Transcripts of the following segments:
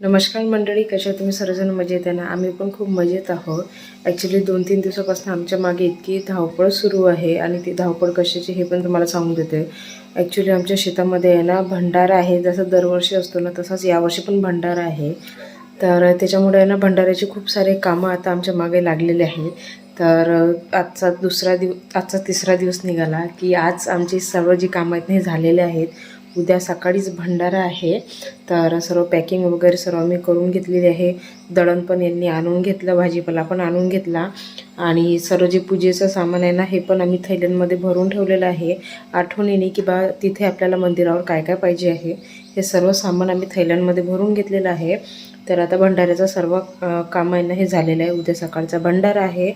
नमस्कार मंडळी कशा तुम्ही? सर्वजण मजेत आहे ना? आम्ही पण खूप मजेत आहोत. ॲक्च्युली दोन तीन दिवसापासून आमच्या मागे इतकी धावपळ सुरू आहे आणि ती धावपळ कशाची हे पण तुम्हाला सांगून देते. ॲक्च्युली आमच्या शेतामध्ये आहे ना भंडारा आहे. जसं दरवर्षी असतो ना तसाच यावर्षी पण भंडारा आहे. तर त्याच्यामुळे आहे ना भंडाऱ्याची खूप सारे कामं आता आमच्या मागे लागलेले आहेत. तर आजचा दुसरा दिव आजचा तिसरा दिवस निघाला की आज आमची सर्व जी कामं आहेत हे झालेले आहेत. उद्या सकाळीच भंडारा आहे. तर सर्व पॅकिंग वगैरे सर्व मी करून घेतलेली आहे. दळण पण यांनी आणून घेतलं भाजीपाला पण आणून घेतला. आणि सर्व जे पूजेचं सामान आहे ना हे पण आम्ही थैल्यांमध्ये भरून ठेवलेलं आहे. आठवणीने की बा तिथे आपल्याला मंदिरावर काय काय पाहिजे आहे हे सर्व सामान आम्ही थैल्यांमध्ये भरून घेतलेलं आहे. तर आता भंडाऱ्याचं सर्व काम आहे ना हे झालेलं आहे. उद्या सकाळचा भंडारा आहे.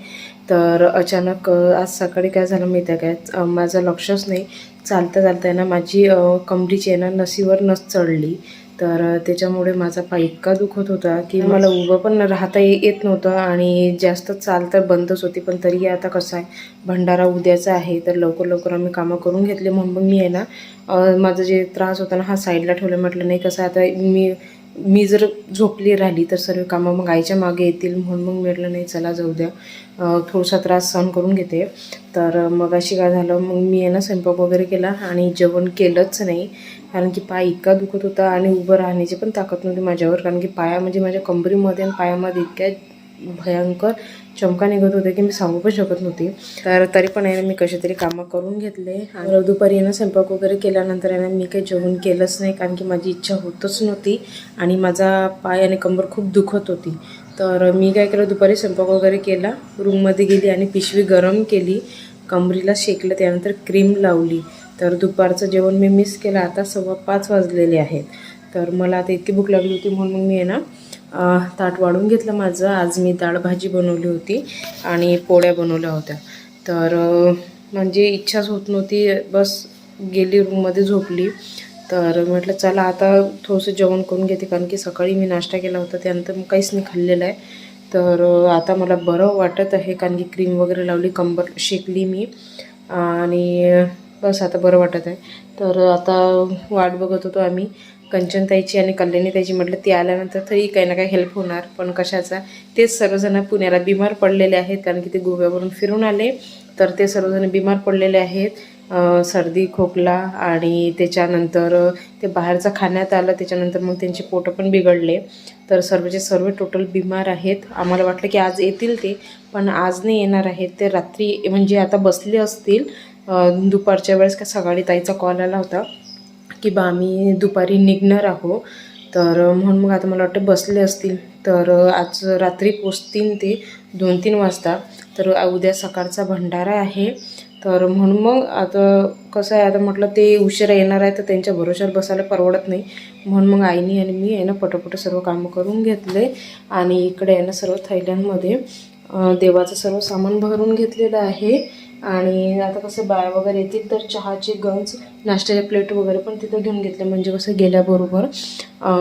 तर अचानक आज सकाळी काय झालं माहिती आहे काय माझं लक्षच नाही. चालता चालता आहे ना माझी कमरीची आहे ना नसीवर नस चढली. तर त्याच्यामुळे माझा पाय इतका दुखत होता की मला उभं पण राहता येत नव्हतं आणि जास्त चालतं बंदच होती. पण तरी आता कसं आहे भंडारा उद्याचा आहे तर लवकर लवकर आम्ही कामं करून घेतले. म्हणून मग मी आहे ना माझा जे त्रास होता ना हा साईडला ठेवलं. म्हटलं नाही कसं आता मी मी जर झोपली राहिली तर सर्व कामं मग आईच्या मागे येतील म्हणून मग मिळलं नाही चला जाऊ द्या. थोडासा त्रास सहन करून घेते. तर मग अशी काय झालं मग मी आहे ना स्वयंपाक वगैरे केला आणि जेवण केलंच नाही. कारण की पाय इतका दुखत होता आणि उभं राहण्याची पण ताकद नव्हती माझ्यावर. कारण की पाया म्हणजे माझ्या कंबरीमध्ये आणि पायामध्ये इतक्या भयंकर चमका निघत होते की मी सांगू पण शकत नव्हती. तर तरी पण आहे मी कसे तरी कामं करून घेतले. आणि दुपारी आहे ना स्वयंपाक वगैरे केल्यानंतर आहे ना मी काही जेवण केलंच नाही कारण की माझी इच्छा होतच नव्हती आणि माझा पाय आणि कंबर खूप दुखत होती. तर मी काय केलं दुपारी स्वयंपाक वगैरे केला रूममध्ये गेली आणि पिशवी गरम केली कमरीला शेकलं त्यानंतर क्रीम लावली. तर दुपारचं जेवण मी मिस केलं. आता सव्वा पाच वाजलेले आहेत. तर मला आता इतकी भूक लागली होती म्हणून मी आहे ना ताट वाढून घेतलं माझं. आज मी डाळ भाजी बनवली होती आणि पोळ्या बनवल्या होत्या. तर म्हणजे इच्छाच होत नव्हती. बस गेली रूममध्ये झोपली. तर म्हटलं चला आता थोडंसं जेवण करून घेते. कारण की सकाळी मी नाश्ता केला होता. त्यानंतर मग काहीच नाही खाल्लेलं आहे. तर आता मला बरं वाटत आहे. कारण की क्रीम वगैरे लावली कंबर शेकली मी. आणि बस आता बरं वाटत आहे. तर आता वाट बघत होतो आम्ही. कंचनताईची आणि कल्याणीताईची म्हटलं ती आल्यानंतर तरी काही ना काही हेल्प होणार. पण कशाचा? तेच सर्वजण पुण्याला बिमार पडलेले आहेत कारण की ते गोव्यावरून फिरून आले. तर ते सर्वजण बिमार पडलेले आहेत. सर्दी खोकला आणि त्याच्यानंतर ते बाहेरचं खाण्यात आलं त्याच्यानंतर मग त्यांचे पोटं पण बिघडले. तर सर्वचे सर्व टोटल बिमार आहेत. आम्हाला वाटलं की आज येतील ते पण आज नाही येणार आहेत. ते रात्री म्हणजे आता बसले असतील. दुपारच्या वेळेस का सकाळी ताईचा कॉल आला होता. की बा आम्ही दुपारी निघणार आहो. तर म्हणून मग आता मला वाटतं बसले असतील. तर आज रात्री पोचतील ते दोन तीन वाजता. तर उद्या सकाळचा भंडारा आहे. तर म्हणून मग आता कसं आहे आता म्हटलं ते उशिरा येणार आहे तर त्यांच्या भरोशावर बसायला परवडत नाही. म्हणून मग आईनी आणि मी आहे ना पटपट सर्व कामं करून घेतले. आणि इकडे आहे ना सर्व थैल्यांमध्ये देवाचं सर्व सामान भरून घेतलेलं आहे. आणि आता कसं बाळ वगैरे येतील तर चहाचे गंज नाश्त्याचे प्लेट वगैरे पण तिथं घेऊन घेतले. म्हणजे कसं गेल्याबरोबर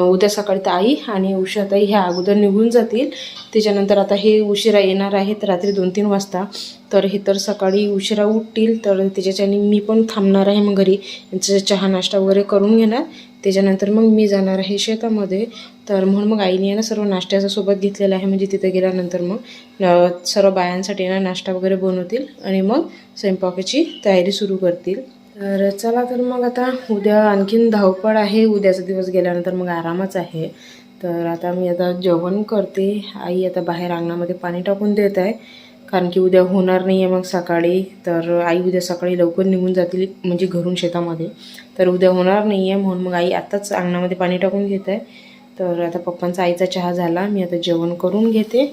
उद्या सकाळी तर आई आणि उषाताई ह्या अगोदर निघून जातील. त्याच्यानंतर आता हे उशिरा येणार आहेत रात्री दोन तीन वाजता. तर हे तर सकाळी उशिरा उठतील तर त्याच्याच्याने मी पण थांबणार आहे मग घरी. चहा नाश्ता वगैरे करून घेणार. त्याच्यानंतर मग मी जाणार आहे शेतामध्ये. तर म्हणून मग आईने ना सर्व नाश्त्याचा सोबत घेतलेला आहे. म्हणजे तिथे गेल्यानंतर मग सर्व बायांसाठी ना नाश्ता वगैरे बनवतील आणि मग स्वयंपाकाची तयारी सुरू करतील. तर चला तर मग आता उद्या आणखीन धावपळ आहे. उद्याचा दिवस गेल्यानंतर मग आरामच आहे. तर आता मी आता जेवण करते. आई आता बाहेर अंगणामध्ये पाणी टाकून देत आहे. कारण की उद्या होणार नाही आहे मग सकाळी. तर आई उद्या सकाळी लवकर निघून जातील म्हणजे घरून शेतामध्ये. तर उद्या होणार नाही आहे म्हणून मग आई आत्ताच अंगणामध्ये पाणी टाकून घेत. आहे तर आता पप्पांचा आईचा चहा झाला. मी आता जेवण करून घेते.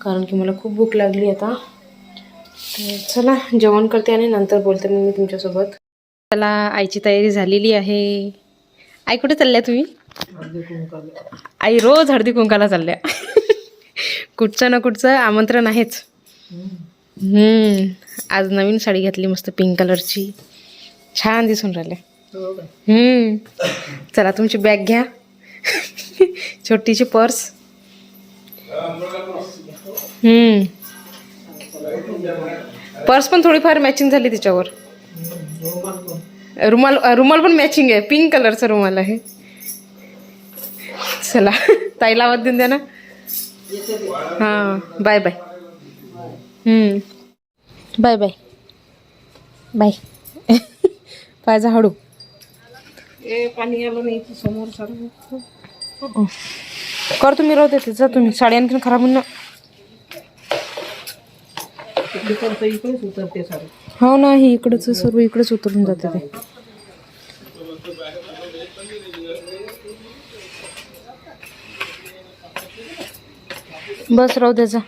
कारण की मला खूप भूक लागली आता. तर चला जेवण करते आणि नंतर बोलते मग मी तुमच्यासोबत. चला आईची तयारी झालेली आहे. आई कुठे चालल्या तुम्ही? आई रोज हळदी कुंकाला चालल्या. कुठचं ना कुठचं आमंत्रण आहेच. आज नवीन साडी घातली मस्त पिंक कलरची. छान दिसून राहिल्या. हम्म. चला तुमची बॅग घ्या. छोटीची पर्स. हम्म. पर्स पण थोडीफार मॅचिंग झाली तिच्यावर. रुमाल रुमाल पण मॅचिंग आहे. पिंक कलरचा रुमाल आहे. चला ताईला आवाज देऊन द्या ना. हां bye bye hmm. Bye bye bye पायजा हळू पाणी आलं नाही इथे समोर कर तुम्ही राहते तिचा तुम्ही. साडी आणखीन खराब होऊन ना. इकडेच उतरते सारं हो ना हे इकडंच सर्व इकडेच उतरून जाते ते. बस राहू द्याचा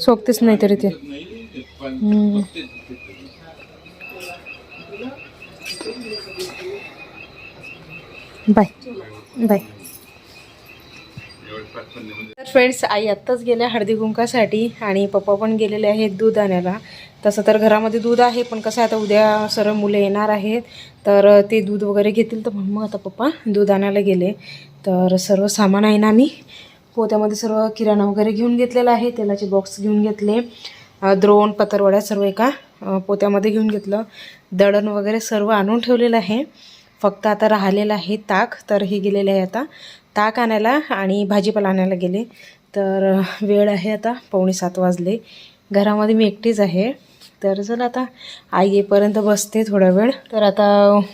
सोबतेच नाही तरी ते बाय. बाय. तर फ्रेंड्स आई आत्ताच गेल्या हळदी कुंकासाठी आणि पप्पा पण गेलेले आहेत दूध आणायला. तसं तर घरामध्ये दूध आहे पण कसं आहे आता उद्या सर्व मुलं येणार आहेत. तर ते दूध वगैरे घेतील तर मग आता पप्पा दूध आणायला गेले. तर सर्व सामान आहे ना मी पोत्यामध्ये सर्व किराणा वगैरे घेऊन घेतलेला आहे तेलाचे बॉक्स घेऊन घेतले. द्रोण पतरवड्या सर्व एका पोत्यामध्ये घेऊन घेतलं. दळण वगैरे सर्व आणून ठेवलेलं आहे. फक्त आता राहिलेलं आहे ताक तर हे गेलेलं आहे आता. ताक आणायला आणि भाजीपाला आणायला गेले. तर वेळ आहे आता पावणे सात वाजले. घरामध्ये मी एकटीच आहे. तर चला आता आई येईपर्यंत बसते थोडा वेळ. तर आता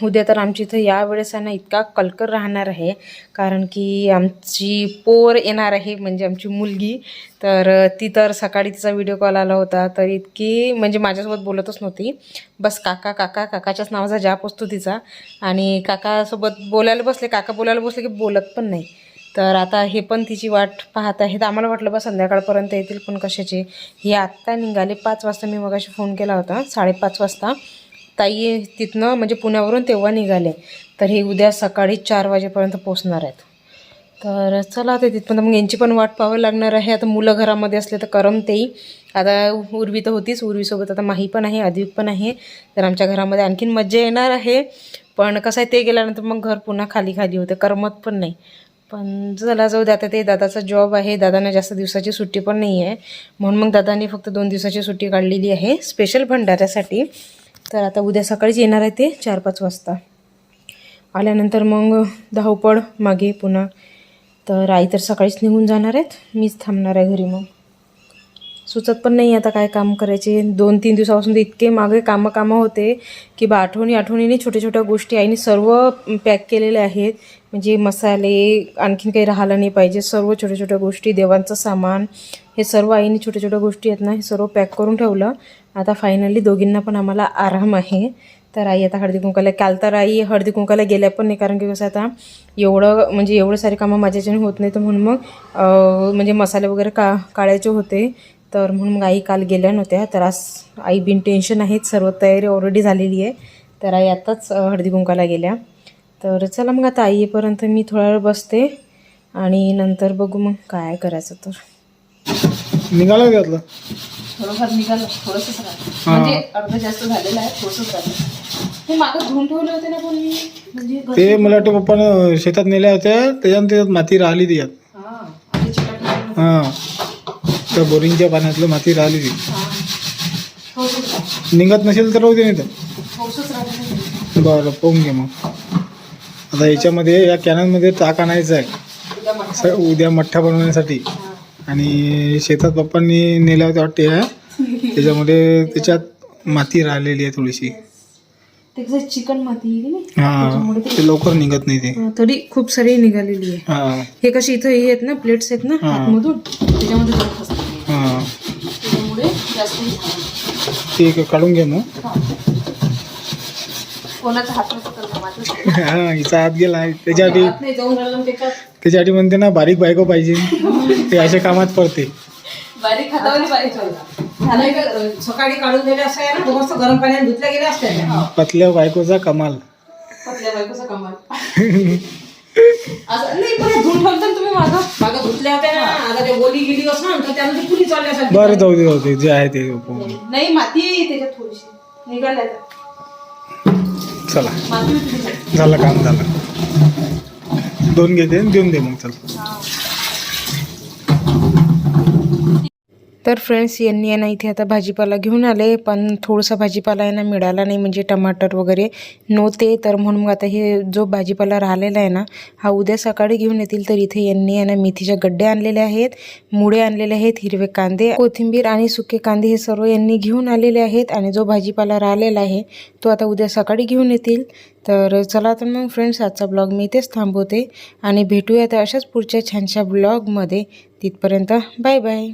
उद्या तर आमची इथं यावेळेस आहे ना इतका कलकर राहणार आहे कारण की आमची पोर येणार आहे म्हणजे आमची मुलगी. तर ती तर सकाळी तिचा व्हिडिओ कॉल आला होता तर इतकी म्हणजे माझ्यासोबत बोलतच नव्हती. बस काका काका काकाच्याच नावाचा जाप असतो तिचा. आणि काकासोबत बोलायला बसले काका बोलायला बसले की बोलत पण नाही. तर आता हे पण तिची वाट पाहत आहेत. आम्हाला वाटलं बा संध्याकाळपर्यंत येतील पण कशाचे? हे आत्ता निघाले पाच वाजता. मी मगाशी फोन केला होता. साडेपाच वाजता. ताई तिथनं म्हणजे पुण्यावरून तेव्हा निघाले. तर हे उद्या सकाळी चार वाजेपर्यंत पोचणार आहेत. तर चला ते तिथपर्यंत. मग यांची पण वाट पाहावं लागणार आहे. आता मुलं घरामध्ये असले तर करमतेही आता उर्वी तर होतीच. उर्वीसोबत आता माही पण आहे अधिक पण आहे. तर आमच्या घरामध्ये आणखीन मज्जा येणार आहे. पण कसं आहे ते गेल्यानंतर मग घर पुन्हा खाली खाली होते. करमत पण नाही. पण चला जाऊ दे. आता ते दादाचा जॉब आहे. दादांना जास्त दिवसाची सुट्टी पण नाही आहे म्हणून मग दादांनी फक्त दोन दिवसाची सुट्टी काढलेली आहे. स्पेशल भंडाऱ्यासाठी. तर आता उद्या सकाळीच येणार आहे ते चार पाच वाजता. आल्यानंतर मग धावपळ मागे पुन्हा. तर आई तर सकाळीच निघून जाणार आहेत. मीच थांबणार आहे घरी मग. सुचत पण नाही आता काय काम करायचे. दोन तीन दिवसापासून तर इतके मागे कामं कामं होते की बा आठवणी आठवणीने छोट्या छोट्या गोष्टी आईने सर्व पॅक केलेल्या आहेत. म्हणजे मसाले आणखीन काही राहिलं नाही पाहिजे. सर्व छोट्या छोट्या गोष्टी देवांचं सामान हे सर्व आईने छोट्या छोट्या गोष्टी आहेत ना हे सर्व पॅक करून ठेवलं. आता फायनली दोघींना पण आम्हाला आराम आहे. तर आई आता हळदी कुंकाला काल तर आई हळदी कुंकाला गेल्या पण नाही. कारण की कसं आता एवढं म्हणजे एवढं सारे कामं माझ्याच्याने होत नाही तर म्हणून मग म्हणजे मसाले वगैरे का काढायचे होते. तर म्हणून मग आई काल गेल्या नव्हत्या. तर आज आई बिन टेन्शन आहेत. सर्व तयारी ऑलरेडी झालेली आहे. तर आई आताच हळदी कुंकाला गेल्या. तर चला मग आता आई येईपर्यंत मी थोडा वेळ बसते आणि नंतर बघू मग काय करायचं तर. निघाला घातलं थोडंफार निघालं. थोडंसंच राहिलं म्हणजे अर्ध जास्त झालेलं आहे थोडंसंच राहिलं हे मागं धुवून ठेवले होते ना पण मी म्हणजे ते मला वाटतं पप्पानं शेतात नेल्या होत्या त्याच्यानं त्याच्यात माती राहिली त्याच्यात हां चिकट हां. त्या बोरिंगच्या पाण्यातलं माती राहिली ती. थोडंसंच राहिलं निघत नसेल तर राहू दे नाही तर. थोडंसंच राहिलं बरं पाहून घे मग. आता याच्यामध्ये या कॅनलमध्ये ताक आणायचं आहे. उद्या मग स- उद्या मठ्ठा बनवण्यासाठी. आणि शेतात पप्पांनी नेल्या होत्या वाटते ह्या. त्याच्यामध्ये त्याच्यात माती राहिलेली आहे थोडीशी. चिकन माती हां ते लवकर निघत नाही ते. तरी खूप सारी निघालेली आहे. हां. हे कशी इथं हे आहेत ना प्लेट्स आहेत ना. आतमधून त्याच्यामध्ये हां. ते काढून घे मग. कोणाचा हात हां हिचा हात गेला त्याच्यासाठी त्याच्यासाठी म्हणते ना बारीक बायको पाहिजे. ते अशा कामात पडते. बारीक हातावली सकाळी काढून दिले मस्त गरम धुतल्या गेल्या असत्या त्या. पतल्या बायकोचा कमाल. पतल्या बायकोचा कमाल. असं नाही पण हे धुवून ठेवलं ना तुम्ही मागं मागं धुतल्या होत्या ना. आता ते ओली गेली असं तर त्यानं ती पुरी चालल्यासाठी बरं जाऊ दे जाऊ दे. जे आहे ते नाही माती त्याच्यात थोडीशी. निघाल्या. चला. झालं काम झालं. दोन घेते आणि देऊन दे मग चल. तर फ्रेंड्स यांनी आहे ना इथे आता भाजीपाला घेऊन आले पण थोडासा भाजीपाला यांना मिळाला नाही म्हणजे टमाटर वगैरे नव्हते. तर म्हणून मग आता हे जो भाजीपाला राहिलेला आहे ना हा उद्या सकाळी घेऊन येतील. तर इथे यांनी आहे ना मेथीच्या गड्डे आणलेले आहेत मुळे आणलेले आहेत हिरवे कांदे कोथिंबीर आणि सुके कांदे हे सर्व यांनी घेऊन आलेले आहेत. आणि जो भाजीपाला राहिलेला आहे तो आता उद्या सकाळी घेऊन येतील. तर चला तर मग फ्रेंड्स आजचा ब्लॉग मी इथेच थांबवते. आणि भेटूया तर अशाच पुढच्या छानशा ब्लॉगमध्ये तिथपर्यंत बाय बाय